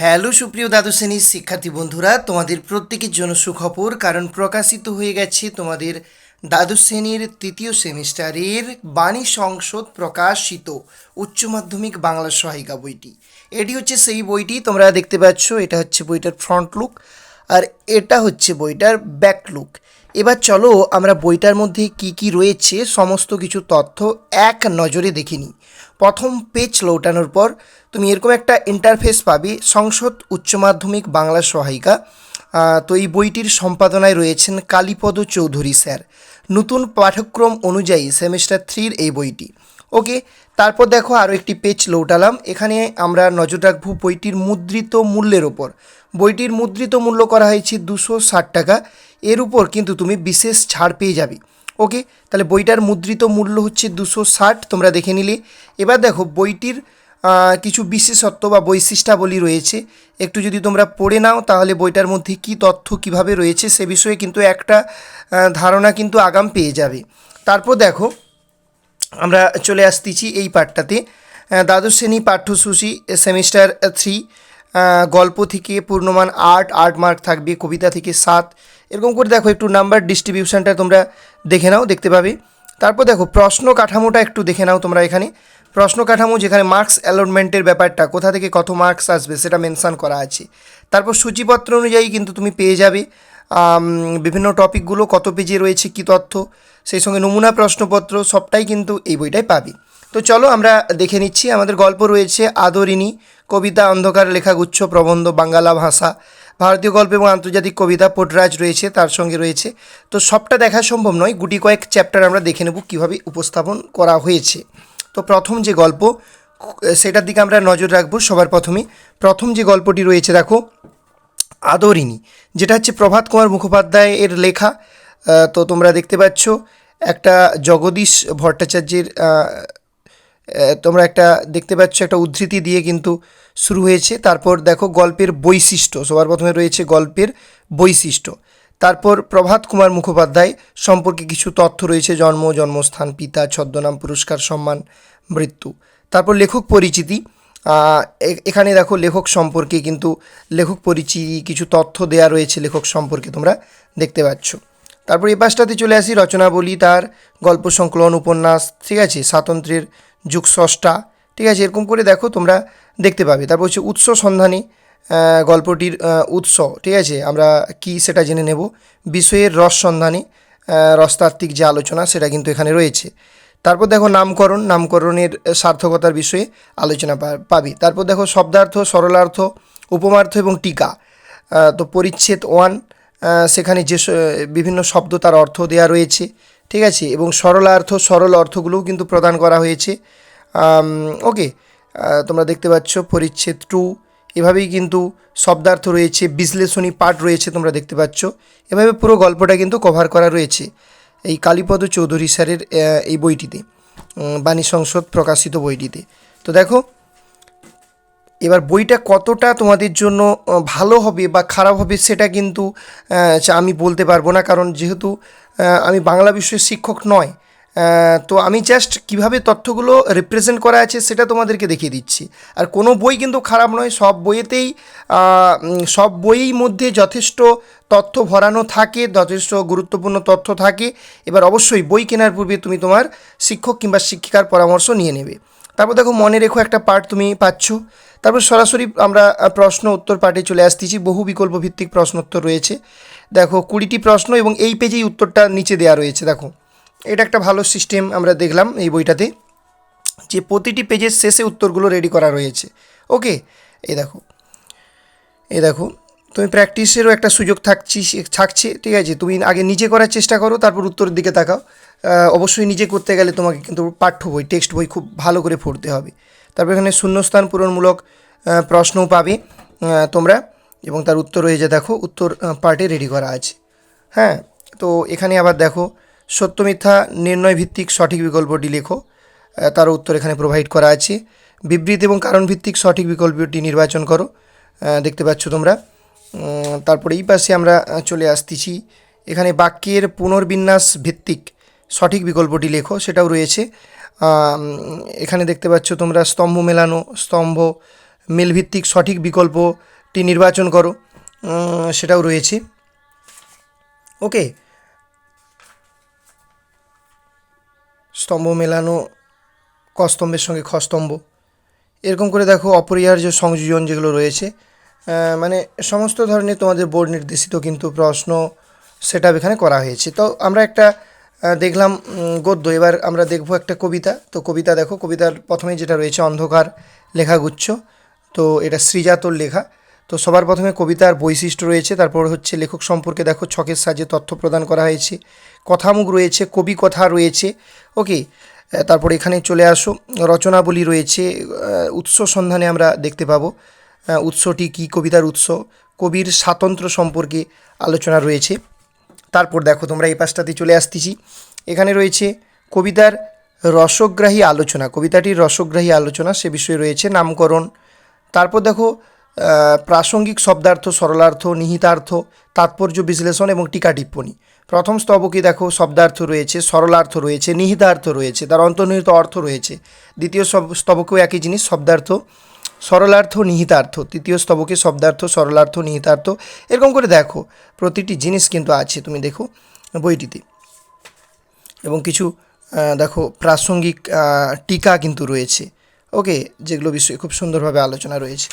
Hello সুপ্রিয় দ্বাদশ শ্রেণির শিক্ষার্থী বন্ধুরা, তোমাদের প্রত্যেকের জন্য সুখবর, কারণ প্রকাশিত হয়ে গেছে তোমাদের দ্বাদশ শ্রেণির তৃতীয় সেমিস্টারের বাণী সংসদ প্রকাশিত উচ্চ মাধ্যমিক বাংলা সহায়িকা বইটি। এটি হচ্ছে সেই বইটি, তোমরা দেখতে পাচ্ছ, এটা হচ্ছে বইটার ফ্রন্ট লুক আর এটা হচ্ছে বইটার ব্যাক লুক এবার চলো আমরা বইটার মধ্যে কি কি রয়েছে, সমস্ত কিছু তথ্য এক নজরে দেখে নিই। প্রথম পেজ লৌটানোর পর তুমি এরকম একটা ইন্টারফেস পাবে, সংসদ উচ্চ মাধ্যমিক বাংলা সহায়িকা। তো এই বইটির সম্পাদনায় রয়েছেন কালীপদ চৌধুরী স্যার। নতুন পাঠ্যক্রম অনুযায়ী সেমিস্টার থ্রির এই বইটি। ওকে, তারপর দেখো আরও একটি পেজ লৌটালাম এখানে আমরা নজর রাখব বইটির মুদ্রিত মূল্যের ওপর। বইটির মুদ্রিত মূল্য করা হয়েছে দুশো ষাট টাকা। এর উপর কিন্তু তুমি বিশেষ ছাড় পেয়ে যাবে। ওকে তাহলে বইটার মুদ্রিত মূল্য হচ্ছে দুশো ষাট, তোমরা দেখে নিলে। এবার দেখো, বইটির কিছু বিশেষত্ব বা বৈশিষ্ট্যাবলী রয়েছে। একটু যদি তোমরা পড়ে নাও, তাহলে বইটার মধ্যে কি তথ্য কীভাবে রয়েছে, সে বিষয়ে কিন্তু একটা ধারণা কিন্তু আগাম পেয়ে যাবে। তারপর দেখো, আমরা চলে আসতেছি এই পাঠটাতে। দ্বাদশ শ্রেণি পাঠ্যসূচি, সেমিস্টার থ্রি গল্প থেকে পূর্ণমান আট আট মার্ক থাকবে, কবিতা থেকে সাত এরকম করে দেখো একটু নাম্বার ডিস্ট্রিবিউশনটা তোমরা দেখে নাও, দেখতে পাবে। তারপর দেখো, প্রশ্ন কাঠামোটা একটু দেখে নাও তোমরা এখানে। প্রশ্ন কাঠামো যেখানে মার্কস অ্যালটমেন্টের ব্যাপারটা, কোথা থেকে কত মার্কস আসবে সেটা মেনশান করা আছে। তারপর সূচিপত্র অনুযায়ী কিন্তু তুমি পেয়ে যাবে। বিভিন্ন টপিকগুলো কত পেজে রয়েছে, কী তথ্য, সেই সঙ্গে নমুনা প্রশ্নপত্র, সবটাই কিন্তু এই বইটাই পাবে। তো চলো আমরা দেখে নিচ্ছি, আমাদের গল্প রয়েছে আদরিণী, কবিতা অন্ধকার লেখাগুচ্ছ প্রবন্ধ বাঙ্গালা ভাষা। ভারতীয় গল্প এবং আন্তর্জাতিক কবিতা পোটরাজ রয়েছে, তার সঙ্গে রয়েছে। তো সবটা দেখা সম্ভব নয়, গুটি কয়েক চ্যাপ্টার আমরা দেখে নেব কীভাবে উপস্থাপন করা হয়েছে। তো প্রথম যে গল্প, সেটার দিকে আমরা নজর রাখব সবার প্রথমে। প্রথম যে গল্পটি রয়েছে, দেখো, আদরিণী, যেটা হচ্ছে প্রভাত কুমার মুখোপাধ্যায় এর লেখা তো তোমরা দেখতে পাচ্ছ, একটা জগদীশ ভট্টাচার্যের তোমরা একটা দেখতে পাচ্ছ, একটা উদ্ধৃতি দিয়ে কিন্তু শুরু হয়েছে। তারপর দেখো গল্পের বৈশিষ্ট্য, সবার প্রথমে রয়েছে গল্পের বৈশিষ্ট্য। তারপর প্রভাত কুমার মুখোপাধ্যায় সম্পর্কে কিছু তথ্য রয়েছে, জন্ম, জন্মস্থান, পিতা, ছদ্মনাম, পুরস্কার, সম্মান, মৃত্যু। তারপর লেখক পরিচিতি এখানে দেখো লেখক সম্পর্কে কিন্তু লেখক পরিচিতি কিছু তথ্য দেয়া রয়েছে লেখক সম্পর্কে তোমরা দেখতে পাচ্ছ। তারপর এ পাশটাতে চলে আসি রচনাবলী, তার গল্প সংকলন, উপন্যাস, ঠিক আছে স্বাতন্ত্র্যের যুগ ষষ্ঠা ঠিক আছে? এরকম করে দেখো তোমরা দেখতে পাবে। তারপর হচ্ছে উৎস সন্ধানী গল্পটির উৎস, ঠিক আছে? আমরা কি সেটা জেনে নেব। বিষয়ের রস সন্ধানী রসতাত্ত্বিক যে আলোচনা সেটা কিন্তু এখানে রয়েছে। তারপর দেখো নামকরণ, নামকরণের সার্থকতার বিষয়ে আলোচনা পাবি। তারপর দেখো শব্দার্থ, সরলার্থ, উপমার্থ এবং টিকা। তো পরিচ্ছেদ ওয়ান সেখানে যে বিভিন্ন শব্দ তার অর্থ দেওয়া রয়েছে। ঠিক আছে? এবং সরলার্থ সরল অর্থগুলোও কিন্তু প্রদান করা হয়েছে। ওকে তোমরা দেখতে পাচ্ছ পরিচ্ছেদ টু এভাবেই কিন্তু শব্দার্থ রয়েছে, বিশ্লেষণী পাঠ রয়েছে তোমরা দেখতে পাচ্ছ। এভাবে পুরো গল্পটা কিন্তু কভার করা রয়েছে এই কালীপদ চৌধুরী স্যারের এই বইটিতে বাণী সংসদ প্রকাশিত বইটিতে। তো দেখো এবার বইটা কতটা তোমাদের জন্য ভালো হবে বা খারাপ হবে সেটা কিন্তু আমি বলতে পারব না। কারণ যেহেতু আমি বাংলা বিষয়ের শিক্ষক নয় তো আমি জাস্ট কীভাবে তথ্যগুলো রিপ্রেজেন্ট করা আছে সেটা তোমাদেরকে দেখিয়ে দিচ্ছি। আর কোনো বই কিন্তু খারাপ নয়, সব বইয়েতেই সব বইয়ের মধ্যে যথেষ্ট তথ্য ভরানো থাকে, যথেষ্ট গুরুত্বপূর্ণ তথ্য থাকে। এবার অবশ্যই বই কেনার পূর্বে তুমি তোমার শিক্ষক কিংবা শিক্ষিকার পরামর্শ নিয়ে নেবে। তারপর দেখো মনে রেখো একটা পার্ট তুমি পাচ্ছ। তারপর সরাসরি আমরা প্রশ্ন উত্তর পার্টে চলে আসতেছি। বহু বিকল্প ভিত্তিক প্রশ্ন উত্তর রয়েছে। দেখো, কুড়িটি প্রশ্ন এবং এই পেজেই উত্তরটা নিচে দেওয়া রয়েছে, দেখো। এটা একটা ভালো সিস্টেম আমরা দেখলাম এই বইটাতে যে প্রতিটি পেজের শেষে উত্তরগুলো রেডি করা রয়েছে। ওকে এই দেখো। এই দেখো। তুমি প্র্যাকটিসেরও একটা সুযোগ থাকছি, থাকছে, ঠিক আছে? তুমি আগে নিজে করার চেষ্টা করো, তারপর উত্তরের দিকে তাকাও। অবশ্যই নিজে করতে গেলে তোমাকে কিন্তু পাঠ্য বই, টেক্সট বই খুব ভালো করে পড়তে হবে। তারপর এখানে শূন্যস্থান পূরণমূলক প্রশ্নও পাবে তোমরা। এবং তার উত্তর রয়েছে দেখো, উত্তর পার্টে রেডি করা আছে। হ্যাঁ? তো এখানে আবার দেখো, সত্য মিথ্যা নির্ণয় ভিত্তিক সঠিক বিকল্পটি লেখো। তার উত্তর এখানে প্রোভাইড করা আছে। বিবৃতি এবং কারণ ভিত্তিক সঠিক বিকল্পটি নির্বাচন করো। দেখতে পাচ্ছ তোমরা। তারপরে এই পাশে আমরা চলে আসতেছি। এখানে বাক্যের পুনর্বিন্যাস ভিত্তিক সঠিক বিকল্পটি লেখো, সেটাও রয়েছে। এখানে দেখতে পাচ্ছ তোমরা স্তম্ভ মেলানো, স্তম্ভ মেলভিত্তিক সঠিক বিকল্পটি নির্বাচন করো। সেটাও রয়েছে। ওকে। স্তম্ভ মেলানো, কস্তম্ভের সঙ্গে খস্তম্ভ। এরকম করে দেখো অপরিহার্য সংযোজন যেগুলো রয়েছে। মানে সমস্ত ধরনের তোমাদের বোর্ড নির্দেশিত কিন্তু প্রশ্ন সেট এখানে করা হয়েছে। তো আমরা একটা দেখলাম গদ্য। এবার আমরা দেখব একটা কবিতা। তো কবিতা দেখো, কবিতার প্রথমে যেটা রয়েছে, অন্ধকার লেখাগুচ্ছ। তো এটা শ্রীজাতর লেখা। তো সবার প্রথমে কবিতার বৈশিষ্ট্য রয়েছে, তারপর হচ্ছে লেখক সম্পর্কে দেখো, ছকের সাহায্যে তথ্য প্রদান করা হয়েছে। কথামুখ রয়েছে, কবি কথা রয়েছে ওকে তারপর এখানে চলে আসো, রচনাবলী রয়েছে উৎস সন্ধানে আমরা দেখতে পাবো। উৎসটি কী কবিতার উৎস? কবির স্বাতন্ত্র সম্পর্কে আলোচনা রয়েছে। তারপর দেখো, তোমরা এই পাশটাতে চলে আসতেছি। এখানে রয়েছে কবিতার রসগ্রাহী আলোচনা। কবিতাটির রসগ্রাহী আলোচনা, সে বিষয়ে রয়েছে নামকরণ। তারপর দেখো প্রাসঙ্গিক শব্দার্থ, সরলার্থ, নিহিতার্থ, তাৎপর্য বিশ্লেষণ এবং টিকা টিপ্পনী। প্রথম স্তবকে দেখো, শব্দার্থ রয়েছে, সরলার্থ রয়েছে, নিহিতার্থ রয়েছে, তার অন্তর্নিহিত অর্থ রয়েছে। দ্বিতীয় স্তবকেও একই জিনিস, শব্দার্থ সরলার্থ নিহিতার্থ, তৃতীয় স্তবকে শব্দার্থ, সরলার্থ নিহিতার্থ। এরকম করে দেখো, প্রতিটি জিনিস কিন্তু আছে, তুমি দেখো বইটিতে। এবং কিছু দেখো প্রাসঙ্গিক টিকা কিন্তু রয়েছে। ওকে, যেগুলো বিষয়ে খুব সুন্দরভাবে আলোচনা রয়েছে।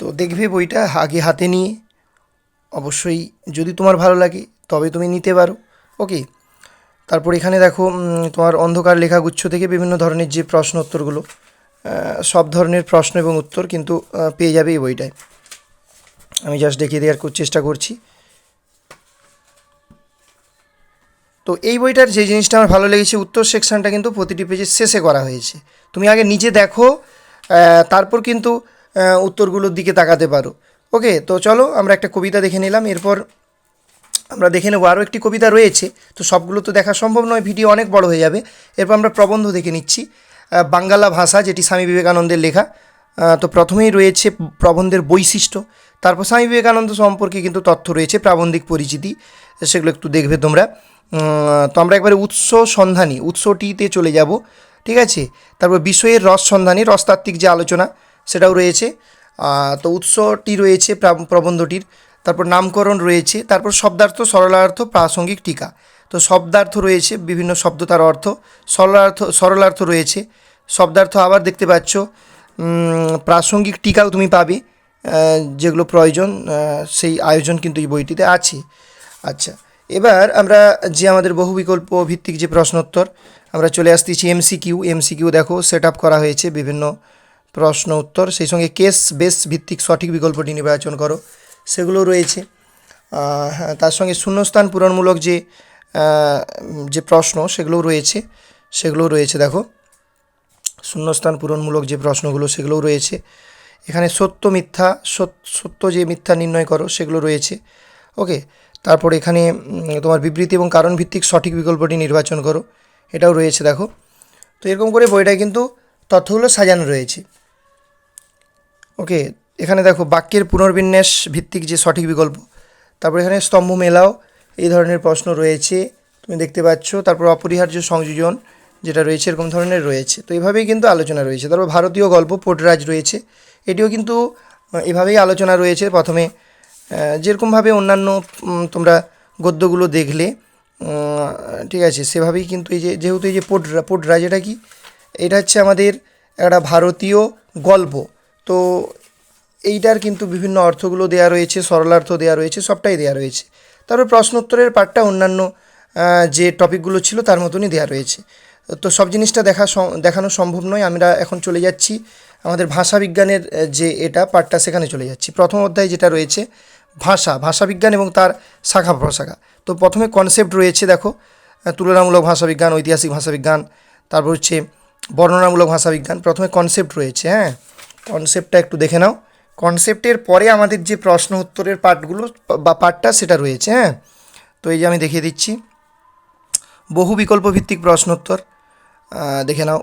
তো দেখবে বইটা আগে হাতে নিয়ে, অবশ্যই যদি তোমার ভালো লাগে, তবে তুমি নিতে পারো। ওকে, তারপর এখানে দেখো তোমার অন্ধকার লেখাগুচ্ছ থেকে বিভিন্ন ধরনের যে প্রশ্ন উত্তরগুলো সব ধরনের প্রশ্ন এবং উত্তর কিন্তু পেয়ে যাবে এই বইটায়। আমি জাস্ট দেখিয়ে দেওয়ার চেষ্টা করছি। তো এই বইটার যে জিনিসটা আমার ভালো লেগেছে, উত্তর সেকশনটা কিন্তু প্রতিটি পেজের শেষে করা হয়েছে। তুমি আগে নিজে দেখো তারপর কিন্তু উত্তরগুলোর দিকে তাকাতে পারো। ওকে, তো চলো, আমরা একটা কবিতা দেখে নিলাম। এরপর আমরা দেখে নেব আরও একটি কবিতা রয়েছে। তো সবগুলো তো দেখা সম্ভব নয়, ভিডিও অনেক বড় হয়ে যাবে। এরপর আমরা প্রবন্ধ দেখে নিচ্ছি। বাঙ্গালা ভাষা, যেটি স্বামী বিবেকানন্দের লেখা তো প্রথমেই রয়েছে প্রবন্ধের বৈশিষ্ট্য। তারপর স্বামী বিবেকানন্দ সম্পর্কে কিন্তু তথ্য রয়েছে, প্রাবন্ধিক পরিচিতি, সেগুলো একটু দেখবে তোমরা। তো আমরা একবারে উৎস সন্ধানী, উৎসটিতে চলে যাব, ঠিক আছে? তারপর বিষয়ের রস সন্ধানী, রসতাত্ত্বিক যে আলোচনা, সেটাও রয়েছে। তো উৎসটি রয়েছে প্রা- প্রবন্ধটির, তারপর নামকরণ রয়েছে, তারপর শব্দার্থ, সরলার্থ, প্রাসঙ্গিক টিকা। তো শব্দার্থ রয়েছে, বিভিন্ন শব্দ তার অর্থ, সরলার্থ সরলার্থ রয়েছে। শব্দার্থ আবার দেখতে পাচ্ছ। প্রাসঙ্গিক টিকাও তুমি পাবে যেগুলো প্রয়োজন সেই আয়োজন কিন্তু এই বইটিতে আছে। আচ্ছা এবার আমরা যে আমাদের বহু বিকল্প ভিত্তিক যে প্রশ্নোত্তর আমরা চলে আসতেছি এমসিকিউ এমসিকিউ দেখো সেট আপ করা হয়েছে বিভিন্ন প্রশ্ন উত্তর। সেই সঙ্গে কেস বেস ভিত্তিক সঠিক বিকল্পটি নির্বাচন করো সেগুলো রয়েছে। হ্যাঁ, তার সঙ্গে শূন্যস্থান পূরণমূলক যে যে প্রশ্ন সেগুলোও রয়েছে সেগুলোও রয়েছে দেখো। শূন্যস্থান পূরণমূলক যে প্রশ্নগুলো সেগুলোও রয়েছে। এখানে সত্য মিথ্যা, সত- সত্য যে মিথ্যা নির্ণয় করো সেগুলো রয়েছে। ওকে, তারপর এখানে তোমার বিবৃতি এবং কারণ ভিত্তিক সঠিক বিকল্পটি নির্বাচন করো। এটাও রয়েছে, দেখো। তো এরকম করে বইটায় কিন্তু তথ্যগুলো সাজানো রয়েছে। ওকে, এখানে দেখো, বাক্যের পুনর্বিন্যাস ভিত্তিক যে সঠিক বিকল্প, তারপর এখানে স্তম্ভ মেলাও এই ধরনের প্রশ্ন রয়েছে। তুমি দেখতে পাচ্ছ, তারপর অপরিহার্য সংযোজন যেটা রয়েছে, এরকম ধরনের রয়েছে। তো এভাবেই কিন্তু আলোচনা রয়েছে। তারপর ভারতীয় গল্প পোটরাজ রয়েছে। এটিও কিন্তু এভাবেই আলোচনা রয়েছে। প্রথমে যেরকমভাবে অন্যান্য তোমরা গদ্যগুলো দেখলে ঠিক আছে, সেভাবেই কিন্তু এই যে, যেহেতু এই যে পোটরা, পোটরাজ এটা কি? এটা হচ্ছে আমাদের একটা ভারতীয় গল্প। তো এইটার কিন্তু বিভিন্ন অর্থগুলো দেওয়া রয়েছে, সরলার্থ দেওয়া রয়েছে, সবটাই দেওয়া রয়েছে। তারপর প্রশ্নোত্তরের পার্টটা অন্যান্য যে টপিকগুলো ছিল তার মতনই দেওয়া রয়েছে। তো সব জিনিসটা দেখা দেখানো সম্ভব নয়, আমরা এখন চলে যাচ্ছি। আমাদের ভাষা বিজ্ঞানের যে এটা পার্টটা সেখানে চলে যাচ্ছি। প্রথম অধ্যায় যেটা রয়েছে, ভাষা ভাষাবিজ্ঞান এবং তার শাখা প্রশাখা। তো প্রথমে কনসেপ্ট রয়েছে, দেখো তুলনামূলক ভাষাবিজ্ঞান ঐতিহাসিক ভাষাবিজ্ঞান তারপর হচ্ছে বর্ণনামূলক ভাষাবিজ্ঞান প্রথমে কনসেপ্ট রয়েছে হ্যাঁ? কনসেপ্টটা একটু দেখে নাও। কনসেপ্টের পরে আমাদের যে প্রশ্ন উত্তরের পার্টগুলো বা পার্টটা সেটা রয়েছে হ্যাঁ? তো এই যে আমি দেখিয়ে দিচ্ছি। বহু বিকল্প ভিত্তিক প্রশ্নোত্তর। দেখে নাও।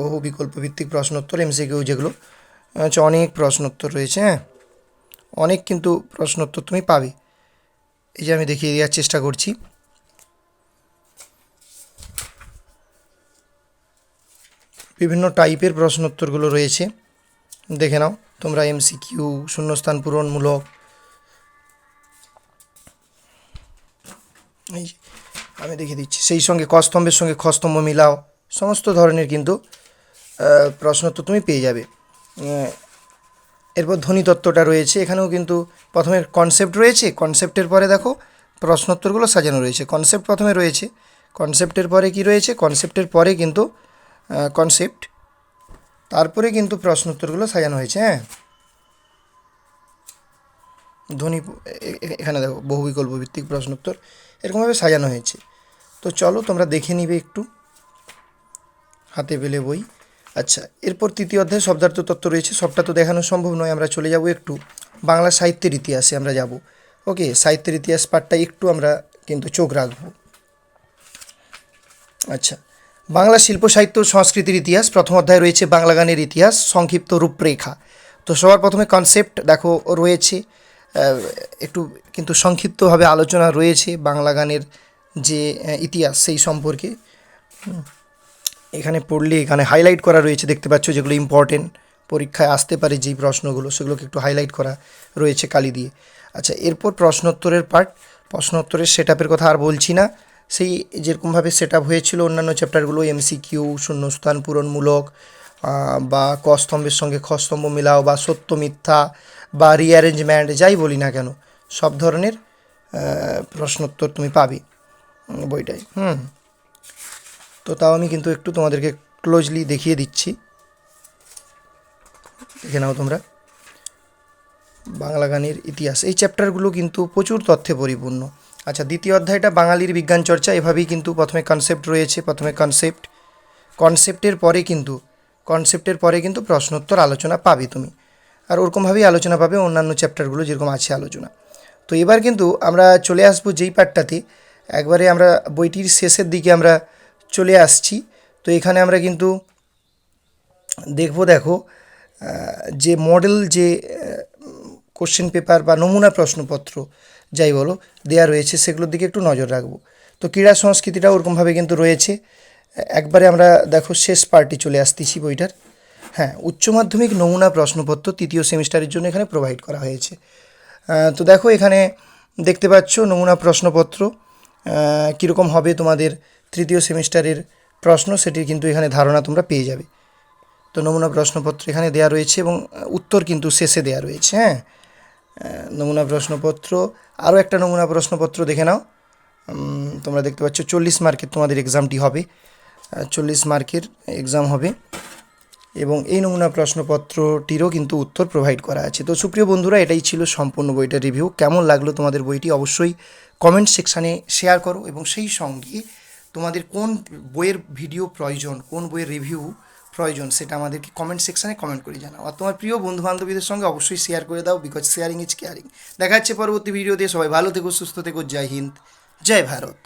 বহু বিকল্প ভিত্তিক প্রশ্নোত্তর এমসিকিউ যেগুলো। হচ্ছে অনেক প্রশ্নোত্তর রয়েছে হ্যাঁ? অনেক কিন্তু প্রশ্নোত্তর তুমি পাবে। এই যে আমি দেখিয়ে দেওয়ার চেষ্টা করছি। বিভিন্ন টাইপের প্রশ্নোত্তরগুলো রয়েছে। দেখে নাও, তোমরা এমসি কিউ শূন্যস্থান পূরণমূলক। এই আমি দেখিয়ে দিচ্ছি। সেই সঙ্গে কস্তম্ভের সঙ্গে খস্তম্ভ মিলাও, সমস্ত ধরনের কিন্তু প্রশ্ন তো তুমি পেয়ে যাবে। এরপর ধ্বনিতত্ত্বটা রয়েছে। এখানেও কিন্তু প্রথমে কনসেপ্ট রয়েছে কনসেপ্টের পরে দেখো, প্রশ্নোত্তরগুলো সাজানো রয়েছে। কনসেপ্ট প্রথমে রয়েছে কনসেপ্টের পরে কি রয়েছে? কনসেপ্টের পরে কিন্তু কনসেপ্ট তারপরে কিন্তু প্রশ্নোত্তরগুলো সাজানো হয়েছে হ্যাঁ। ধ্বনি এখানে দেখো বহু বিকল্প ভিত্তিক প্রশ্নোত্তর, এরকমভাবে সাজানো হয়েছে। তো চলো তোমরা দেখে নিবে একটু। হাতে পেলে বই। আচ্ছা এরপর তৃতীয় অধ্যায়ে শব্দার্থ তত্ত্ব রয়েছে। সবটা তো দেখানো সম্ভব নয়, আমরা চলে যাব একটু। বাংলা সাহিত্যের ইতিহাসে আমরা যাব। ওকে, সাহিত্যের ইতিহাস পাঠটা একটু আমরা কিন্তু চোখ রাখব। আচ্ছা বাংলা শিল্প, সাহিত্য সংস্কৃতির ইতিহাস। প্রথম অধ্যায় রয়েছে বাংলা গানের ইতিহাস, সংক্ষিপ্ত রূপরেখা। তো সবার প্রথমে কনসেপ্ট দেখো, রয়েছে। একটু কিন্তু সংক্ষিপ্তভাবে আলোচনা রয়েছে বাংলা গানের যে ইতিহাস সেই সম্পর্কে। এখানে পড়লে, এখানে হাইলাইট করা রয়েছে, দেখতে পাচ্ছ যেগুলো ইম্পর্টেন্ট পরীক্ষায় আসতে পারে যেই প্রশ্নগুলো, সেগুলোকে একটু হাইলাইট করা রয়েছে কালি দিয়ে। আচ্ছা এরপর প্রশ্নোত্তরের পার্ট প্রশ্নোত্তরের সেট আপের কথা আর বলছি না। সেই যেরকমভাবে সেট আপ হয়েছিল অন্যান্য চ্যাপ্টারগুলো এমসি কিউ শূন্যস্থান পূরণমূলক বা ক স্তম্ভের সঙ্গে খ স্তম্ভ মিলাও বা সত্য মিথ্যা বা রিঅ্যারেঞ্জমেন্ট যাই বলি না কেন, সব ধরনের প্রশ্নোত্তর তুমি পাবে বইটায়, হুম। তো তাও আমি কিন্তু একটু তোমাদেরকে ক্লোজলি দেখিয়ে দিচ্ছি। দেখে নাও তোমরা। বাংলা গানের ইতিহাস, এই চ্যাপ্টারগুলো কিন্তু প্রচুর তথ্যে পরিপূর্ণ। আচ্ছা দ্বিতীয় অধ্যায়টা বাঙালির বিজ্ঞান চর্চা, এভাবেই কিন্তু প্রথমে কনসেপ্ট রয়েছে, প্রথমে কনসেপ্ট কনসেপ্টের পরে কিন্তু কনসেপ্টের পরে কিন্তু প্রশ্নোত্তর আলোচনা পাবে তুমি। আর ওরকমভাবেই আলোচনা পাবে অন্যান্য চ্যাপ্টারগুলো যেরকম আছে আলোচনা। তো এবার কিন্তু আমরা চলে আসব যেই পার্টটাতে একবারে আমরা বইটির শেষের দিকে আমরা চলে আসছি। তো এখানে আমরা কিন্তু দেখব, দেখো যে মডেল যে কোশ্চেন পেপার বা নমুনা প্রশ্নপত্র যাই বলো দেয়া রয়েছে, সেগুলোর দিকে একটু নজর রাখব। তো ক্রীড়া সংস্কৃতিটা ওরকমভাবে কিন্তু রয়েছে। একবারে আমরা দেখো শেষ পার্টি চলে আসতেছি বইটার। হ্যাঁ উচ্চ মাধ্যমিক নমুনা প্রশ্নপত্র তৃতীয় সেমিস্টারের জন্য এখানে প্রোভাইড করা হয়েছে। তো দেখো এখানে দেখতে পাচ্ছ নমুনা প্রশ্নপত্র কীরকম হবে তোমাদের তৃতীয় সেমিস্টারের প্রশ্ন সেটির কিন্তু এখানে ধারণা তোমরা পেয়ে যাবে। তো নমুনা প্রশ্নপত্র এখানে দেওয়া রয়েছে এবং উত্তর কিন্তু শেষে দেওয়া রয়েছে হ্যাঁ? নমুনা প্রশ্নপত্র, আরও একটা নমুনা প্রশ্নপত্র দেখে নাও। তোমরা দেখতে পাচ্ছ চল্লিশ মার্কের তোমাদের এক্সামটি হবে। চল্লিশ মার্কের এক্সাম হবে। এবং এই নমুনা প্রশ্নপত্রটিরও কিন্তু উত্তর প্রোভাইড করা আছে। তো সুপ্রিয় বন্ধুরা, এটাই ছিল সম্পূর্ণ বইটার রিভিউ কেমন লাগল তোমাদের বইটি অবশ্যই কমেন্ট সেকশানে শেয়ার করো এবং সেই সঙ্গে তোমাদের কোন বইয়ের ভিডিও প্রয়োজন, কোন বইয়ের রিভিউ প্রয়োজন সেটা আমাদেরকে কমেন্ট সেকশানে কমেন্ট করে জানাও। আর তোমার প্রিয় বন্ধু বান্ধবীদের সঙ্গে অবশ্যই শেয়ার করে দাও বিকজ শেয়ারিং ইজ কেয়ারিং দেখা যাচ্ছে পরবর্তী ভিডিও দিয়ে সবাই ভালো থেকো, সুস্থ থেকো। জয় হিন্দ, জয় ভারত।